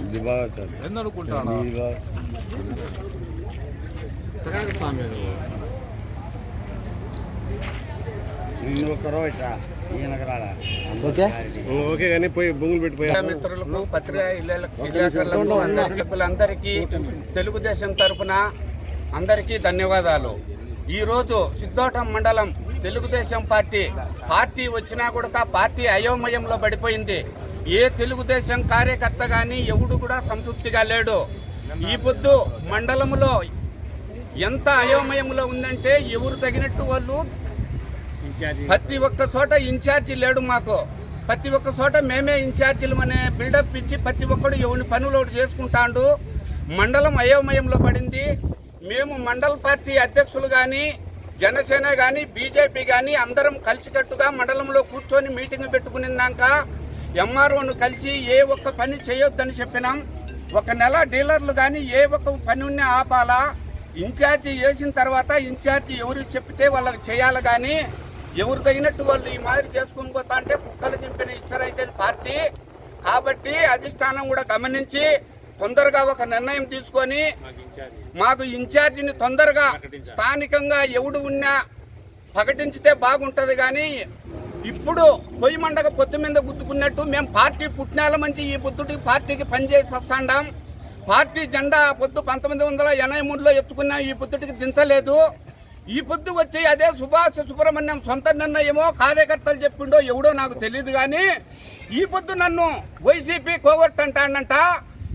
ఇది బాగా ఇది బాగా రాడా ఓకే. కానీ పోయి పెట్టిపోయి మిత్రులకు పత్రికా ఇళ్ళ- విలేకరులకు అందరికీ తెలుగుదేశం తరపున అందరికీ ధన్యవాదాలు. ఈరోజు సిద్ధోటం మండలం తెలుగుదేశం పార్టీ పార్టీ వచ్చినా కూడా పార్టీ అయోమయంలో పడిపోయింది. ఏ తెలుగుదేశం కార్యకర్త కానీ ఎవడు కూడా సంతృప్తిగా లేడు. ఈ పొద్దు మండలంలో ఎంత అయోమయంలో ఉందంటే ఎవరు తగినట్టు వాళ్ళు ప్రతి ఒక్క చోట ఇన్ఛార్జి లేడు మాకు. ప్రతి ఒక్క చోట మేమే ఇన్ఛార్జీలు అనే బిల్డప్ ఇచ్చి ప్రతి ఒక్కడు ఎవరి పనులు ఒకటి చేసుకుంటాండు. మండలం అయోమయంలో పడింది. మేము మండల పార్టీ అధ్యక్షులు కానీ జనసేన కానీ బీజేపీ కానీ అందరం కలిసికట్టుగా మండలంలో కూర్చొని మీటింగ్ పెట్టుకునిందాక ఎంఆర్ఓను కలిసి ఏ ఒక్క పని చేయొద్దని చెప్పినాం. ఒక నెల డీలర్లు కానీ ఏ ఒక్క పని ఉన్నా ఆపాలా ఇన్ఛార్జి వేసిన తర్వాత ఇన్ఛార్జి ఎవరు చెప్తే వాళ్ళకి చేయాలి కానీ ఎవరు తగినట్టు వాళ్ళు ఈ మాదిరి చేసుకుని పోతా అంటే కుక్కలు చింపిన ఇచ్చారైతే పార్టీ. కాబట్టి అధిష్టానం కూడా గమనించి తొందరగా ఒక నిర్ణయం తీసుకొని మాకు ఇన్ఛార్జిని తొందరగా స్థానికంగా ఎవడు ఉన్నా ప్రకటించితే బాగుంటది కానీ ఇప్పుడు పొయ్యి మండగ పొత్తు మీద గుర్తుకున్నట్టు మేము పార్టీ పుట్టినాల మంచి ఈ పొద్దుటి పార్టీకి పనిచేసి వస్తాండాం. పార్టీ జెండా పొద్దు పంతొమ్మిది వందల ఎనభై మూడులో ఎత్తుకున్నాం ఈ పొద్దుటికి దించలేదు. ఈ పొద్దు వచ్చి అదే సుభాష్ సుబ్రహ్మణ్యం సొంత నిర్ణయమో కార్యకర్తలు చెప్పిండో ఎవడో నాకు తెలియదు కానీ ఈ పొద్దు నన్ను వైసీపీ కోవర్ట్ అంటాడంట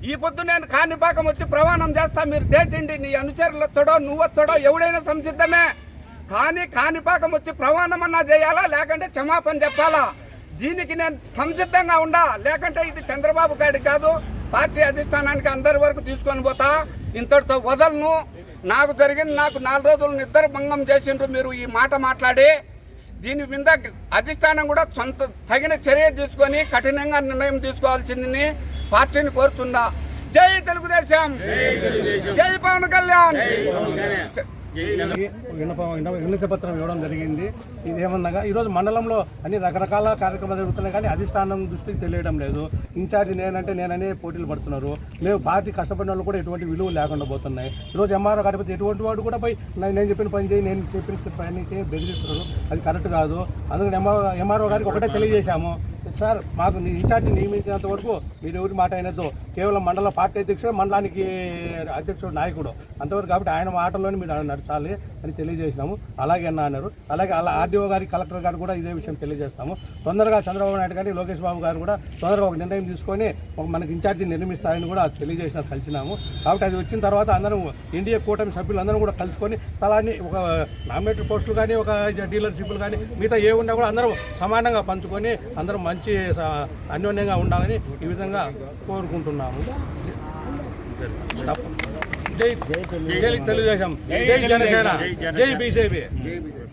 ఈ పొద్దు నేను కాణిపాకం వచ్చి ప్రమాణం చేస్తా. మీరు డేట్ నీ అనుచరులు వచ్చాడో నువ్వు వచ్చాడో ఎవడైనా సంసిద్ధమే. కానీ కాణిపాకం వచ్చి ప్రమాణం అన్నా చేయాలా? లేకంటే క్షమాపణ చెప్పాలా? దీనికి నేను సంసిద్ధంగా ఉండా. లేకంటే ఇది చంద్రబాబు గారి కాదు. పార్టీ అధిష్టానానికి అందరి వరకు తీసుకొని పోతా. ఇంతటితో వదలను. నాకు జరిగింది నాకు నాలుగు రోజులు నిద్ర భంగం చేసిండ్రు మీరు ఈ మాట మాట్లాడి. దీని మీద అధిష్టానం కూడా సొంత తగిన చర్య తీసుకొని కఠినంగా నిర్ణయం తీసుకోవాల్సిందని పార్టీని కోరుతున్నా. జై తెలుగుదేశం. జై పవన్ కళ్యాణ్. విన్నప వినతి పత్రం ఇవ్వడం జరిగింది. ఇది ఈరోజు మండలంలో అన్ని రకరకాల కార్యక్రమాలు జరుగుతున్నాయి కానీ అధిష్టానం దృష్టికి తెలియడం లేదు. ఇన్ఛార్జ్ నేనంటే నేననే పోటీలు పడుతున్నారు. లేవు పార్టీ కష్టపడిన వాళ్ళు కూడా ఎటువంటి విలువ లేకుండా పోతున్నాయి. ఈరోజు ఎంఆర్ఓ కాకపోతే ఎటువంటి వాడు కూడా పోయి నేను చెప్పిన పని చేయి నేను చెప్పిన పని చేయి బెదిరిస్తున్నారు. అది కరెక్ట్ కాదు. అందుకని ఎంఆర్ఓ ఎంఆర్ఓ గారికి ఒకటే తెలియజేశాము. సార్ మాకు నీ ఇన్ఛార్జి నియమించినంత వరకు మీరు ఎవరి మాట అయినదో కేవలం మండల పార్టీ అధ్యక్షుడు మండలానికి అధ్యక్షుడు నాయకుడు. అంతవరకు కాబట్టి ఆయన మాటల్లోనే మీరు నడచాలి. అని తెలియజేసినాము. అలాగే అన్న అన్నారు. అలాగే అలా ఆర్డీఓ గారి కలెక్టర్ గారు కూడా ఇదే విషయం తెలియజేస్తాము. తొందరగా చంద్రబాబు నాయుడు గారి లోకేష్ బాబు గారు కూడా తొందరగా ఒక నిర్ణయం తీసుకొని ఒక మనకి ఇన్ఛార్జి నిర్మిస్తారని కూడా తెలియజేసిన కలిసినాము. కాబట్టి అది వచ్చిన తర్వాత అందరం ఇండియా కూటమి సభ్యులందరూ కూడా కలుసుకొని తలాన్ని ఒక నామినేటెడ్ పోస్టులు కానీ ఒక డీలర్షిప్లు కానీ మిగతా ఏ ఉన్నా కూడా అందరం సమానంగా పంచుకొని అందరం మంచి అన్యోన్యంగా ఉండాలని ఈ విధంగా కోరుకుంటున్నాము. జై తెలుగుదేశం. జై జనసేన. జై బీజేపీ.